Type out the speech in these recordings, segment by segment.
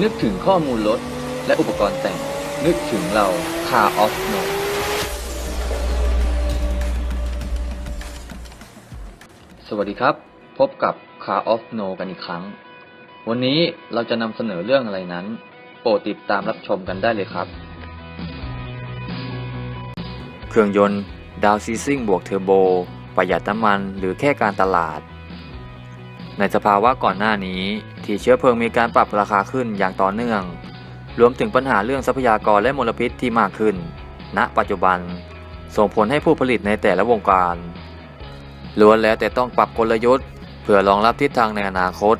นึกถึงข้อมูลรถและอุปกรณ์แต่ง นึกถึงเรา Car of No สวัสดีครับ พบกับ Car of No กันอีกครั้ง วันนี้เราจะนำเสนอเรื่องอะไรนั้น โปรดติดตามรับชมกันได้เลยครับ เครื่องยนต์ดาวซีซิ่งบวกเทอร์โบ ประหยัดน้ำมันหรือแค่การตลาด ในสภาวะก่อนหน้านี้ ที่เชื้อเพลิงมีการปรับราคาขึ้นอย่างต่อเนื่อง รวมถึงปัญหาเรื่องทรัพยากรและมลพิษที่มากขึ้น ณ ปัจจุบัน ส่งผลให้ผู้ผลิตในแต่ละวงการล้วนแล้วแต่ต้องปรับกลยุทธ์ เพื่อรองรับทิศทางในอนาคต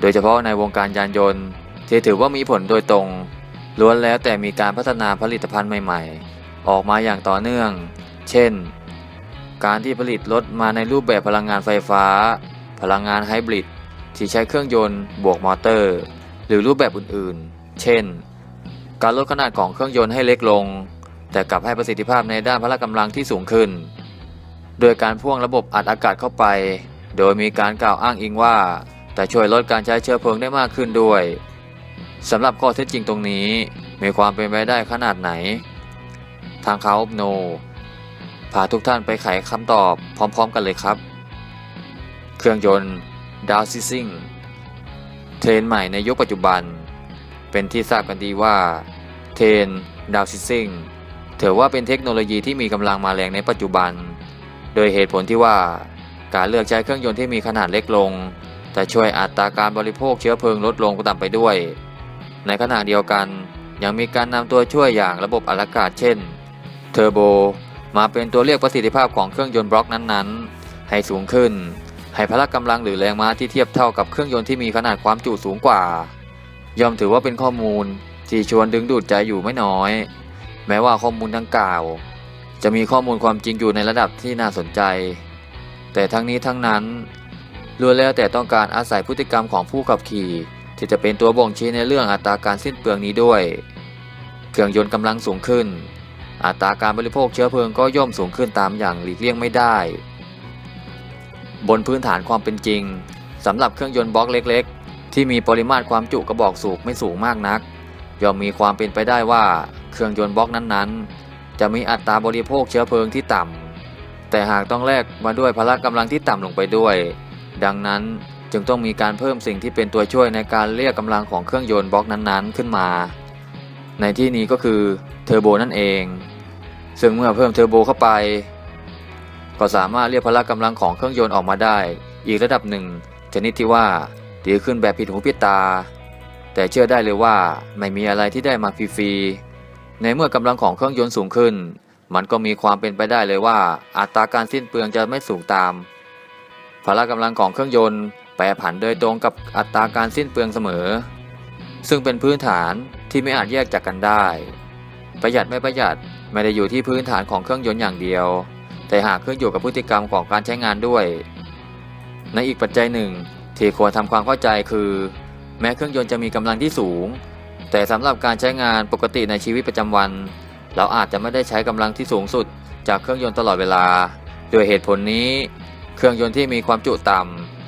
โดยเฉพาะในวงการยานยนต์ ที่ถือว่ามีผลโดยตรงล้วนแล้วแต่มีการพัฒนาผลิตภัณฑ์ใหม่ ๆ ออกมาอย่างต่อเนื่อง เช่น การที่ผลิตรถมาในรูปแบบพลังงานไฟฟ้า พลังงานไฮบริดที่ใช้เครื่องยนต์บวกมอเตอร์ หรือรูปแบบอื่นๆ เช่น การลดขนาดของเครื่องยนต์ให้เล็กลง แต่กลับให้ประสิทธิภาพในด้านพละกำลังที่สูงขึ้น โดยการพ่วงระบบอัดอากาศเข้าไป โดยมีการกล่าวอ้างอิงว่า แต่ช่วยลดการใช้เชื้อเพลิงได้มากขึ้นด้วยสำหรับข้อเท็จจริงตรงนี้มีความเป็นไปได้ขนาดไหน ทางเขาโนพาทุกท่านไปไขคำตอบพร้อม ๆ กันเลยครับ เครื่องยนต์ดาวซิซิ่งเทรนใหม่ในยุคปัจจุบัน เป็นที่ทราบกันดีว่าเทรนดาวซิซิ่งถือว่าเป็นเทคโนโลยีที่มีกำลังมาแรงในปัจจุบัน โดยเหตุผลที่ว่าการเลือกใช้เครื่องยนต์ที่มีขนาดเล็กลง จะช่วยอัตราการบริโภคเชื้อเพลิงลดลงต่ำไปด้วย ในขณะเดียวกันยังมีการนำตัวช่วยอย่างระบบอัดอากาศเช่นเทอร์โบมาเป็นตัวเรียกประสิทธิภาพของเครื่องยนต์บล็อกนั้นๆ ให้สูงขึ้น ให้พละกำลังหรือแรงม้าที่เทียบเท่ากับเครื่องยนต์ที่มีขนาดความจุสูงกว่า ย่อมถือว่าเป็นข้อมูลที่ชวนดึงดูดใจอยู่ไม่น้อย แม้ว่าข้อมูลดังกล่าว จะมีข้อมูลความจริงอยู่ในระดับที่น่าสนใจ แต่ทั้งนี้ทั้งนั้นล้วนแล้วแต่ต้องการอาศัยพฤติกรรมของผู้ขับขี่ ที่จะเป็นตัวบ่งชี้ในเรื่องอัตราการสิ้นเปลืองนี้ด้วย เครื่องยนต์กำลังสูงขึ้น อัตราการบริโภคเชื้อเพลิงก็ย่อมสูงขึ้นตามอย่างหลีกเลี่ยงไม่ได้ บนพื้นฐานความเป็นจริงสำหรับเครื่องยนต์บล็อกเล็กๆ ที่มีปริมาตรความจุกระบอกสูบไม่สูงมากนัก ย่อมมีความเป็นไปได้ว่าเครื่องยนต์บล็อกนั้นๆ จะมีอัตราบริโภคเชื้อเพลิงที่ต่ำแต่หากต้องแลกมาด้วยพละกำลังที่ต่ำลงไปด้วย ดังนั้นจึงต้องมีการเพิ่มสิ่งที่เป็นตัวช่วยในการเรียกกำลังของเครื่องยนต์บล็อกนั้นๆ ขึ้นมา ในที่นี้ก็คือเทอร์โบนั่นเอง ซึ่งเมื่อเพิ่มเทอร์โบเข้าไป ก็สามารถเรียกพละกำลังของเครื่องยนต์ออกมาได้ อีกระดับหนึ่งชนิดที่ว่าดีขึ้นแบบผิดหูผิดตา แต่เชื่อได้เลยว่าไม่มีอะไรที่ได้มาฟรีๆในเมื่อกำลังของเครื่องยนต์สูงขึ้น มันก็มีความเป็นไปได้เลยว่า อัตราการสิ้นเปลืองจะไม่สูงตาม พละกำลังของเครื่องยนต์แปรผันโดยตรงกับอัตราการสิ้นเปลืองเสมอ ซึ่งเป็นพื้นฐานที่ไม่อาจแยกจากกันได้ ประหยัดไม่ประหยัดไม่ได้อยู่ที่พื้นฐานของเครื่องยนต์อย่างเดียว แต่หากขึ้นอยู่กับพฤติกรรมของการใช้งานด้วย ในอีกปัจจัยหนึ่ง ที่ควรทำความเข้าใจคือ แม้เครื่องยนต์จะมีกำลังที่สูง แต่สำหรับการใช้งานปกติในชีวิตประจำวัน เราอาจจะไม่ได้ใช้กำลังที่สูงสุด จากเครื่องยนต์ตลอดเวลาด้วยเหตุผลนี้ เครื่องยนต์ที่มีความจุต่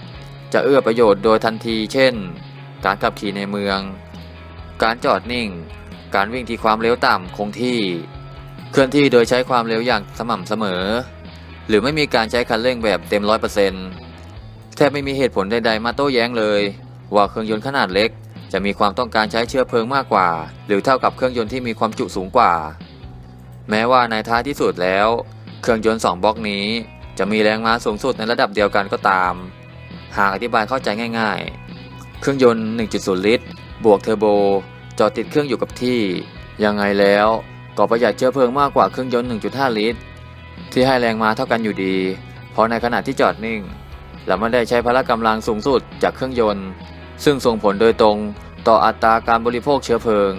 ำจะเอื้อประโยชน์โดยทันที เช่น การขับขี่ในเมือง การจอดนิ่ง การวิ่งที่ความเร็วต่ำคงที่ เคลื่อนที่โดยใช้ความเร็วอย่างสม่ำเสมอ หรือไม่มีการใช้คันเร่งแบบเต็มร้อยเปอร์เซ็นต์แทบไม่มีเหตุผลใดๆมาโต้แย้งเลย ว่าเครื่องยนต์ขนาดเล็ก จะมีความต้องการใช้เชื้อเพลิงมากกว่า หรือเท่ากับเครื่องยนต์ที่มีความจุสูงกว่า แม้ว่าในท้ายที่สุดแล้ว เครื่องยนต์2บล็อกนี้ จะมีแรงม้าสูงสุดในระดับเดียวกันก็ตาม หากอธิบายเข้าใจง่าย ๆ เครื่องยนต์ 1.0 ลิตร บวกเทอร์โบ จอดติดเครื่องอยู่กับที่ ยังไงแล้ว ก็ประหยัดเชื้อเพลิงมากกว่าเครื่องยนต์ 1.5 ลิตร ที่ให้แรงมาเท่ากันอยู่ดี เพราะในขณะที่จอดนิ่งเราไม่ได้ใช้พละกำลังสูงสุดจากเครื่องยนต์ ซึ่งส่งผลโดยตรงต่ออัตราการบริโภคเชื้อเพลิง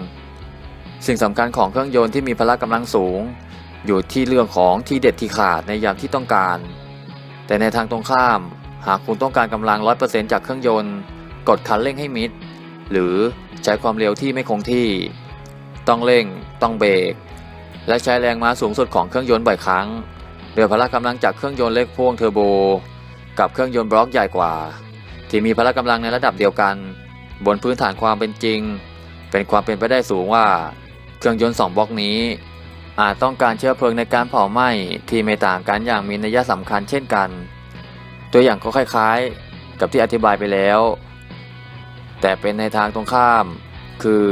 สิ่งสำคัญของเครื่องยนต์ที่มีพละกำลังสูง อยู่ที่เรื่องของที่เด็ดที่ขาดในยามที่ต้องการ แต่ในทางตรงข้าม หากคุณต้องการกำลัง 100%จากเครื่องยนต์ กดคันเร่งให้มิด หรือใช้ความเร็วที่ไม่คงที่ ต้องเร่ง ต้องเบรก และใช้แรงม้าสูงสุดของเครื่องยนต์บ่อยครั้งโดยพละกำลังจากเครื่องยนต์เล็กพ่วงเทอร์โบ กับเครื่องยนต์บล็อกใหญ่กว่า ที่มีพละกำลังในระดับเดียวกัน บนพื้นฐานความเป็นจริง เป็นความเป็นไปได้สูงว่า เครื่องยนต์2บล็อกนี้ อาจต้องการเชื้อเพลิงในการเผาไหม้ที่ไม่ต่างกันอย่างมีนัยสำคัญเช่นกัน ตัวอย่างก็คล้ายๆ กับที่อธิบายไปแล้ว แต่เป็นในทางตรงข้าม คือ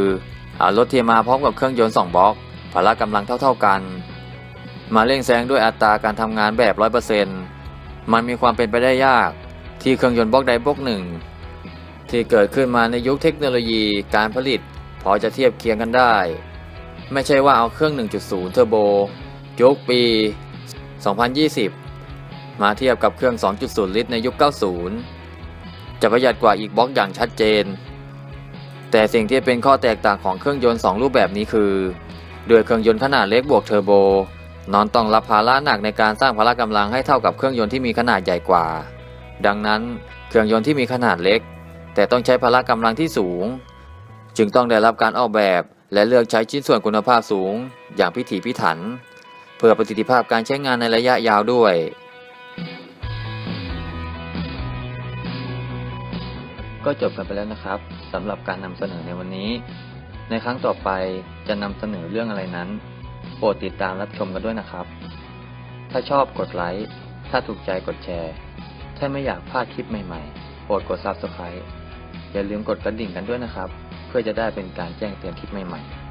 เอารถที่มาพร้อมกับเครื่องยนต์2บล็อก พละกำลังเท่าๆกัน มาเร่งแซงด้วยอัตราการทำงานแบบ 100%มันมีความเป็นไปได้ยากที่เครื่องยนต์บล็อกใดบล็อกหนึ่ง ที่เกิดขึ้นมาในยุคเทคโนโลยีการผลิต พอจะเทียบเคียงกันได้ ไม่ใช่ว่าเอาเครื่อง 1.0 เทอร์โบยุคปี 2020 มาเทียบกับเครื่อง 2.0 ลิตรในยุค 90 จะประหยัดกว่าอีกบล็อกอย่างชัดเจน แต่สิ่งที่เป็นข้อแตกต่างของเครื่องยนต์ 2 รูปแบบนี้คือ ด้วยเครื่องยนต์ขนาดเล็กบวกเทอร์โบ นอนต้องรับภาระหนักในการสร้างพละกำลังให้เท่ากับเครื่องยนต์ที่มีขนาดใหญ่กว่า ดังนั้นเครื่องยนต์ที่มีขนาดเล็ก แต่ต้องใช้พละกำลังที่สูง จึงต้องได้รับการออกแบบและเลือกใช้ชิ้นส่วนคุณภาพสูง อย่างพิถีพิถัน เพื่อประสิทธิภาพการใช้งานในระยะยาวด้วย ก็จบกันไปแล้วนะครับสำหรับการนำเสนอในวันนี้ ในครั้งต่อไปจะนำเสนอเรื่องอะไรนั้น โปรดติดตามรับชมกันด้วยนะครับ ถ้าชอบกดไลค์ ถ้าถูกใจกดแชร์ ถ้าไม่อยากพลาดคลิปใหม่ๆ โปรดกด Subscribe อย่าลืมกดกระดิ่งกันด้วยนะครับ เพื่อจะได้เป็นการแจ้งเตือนคลิปใหม่ๆ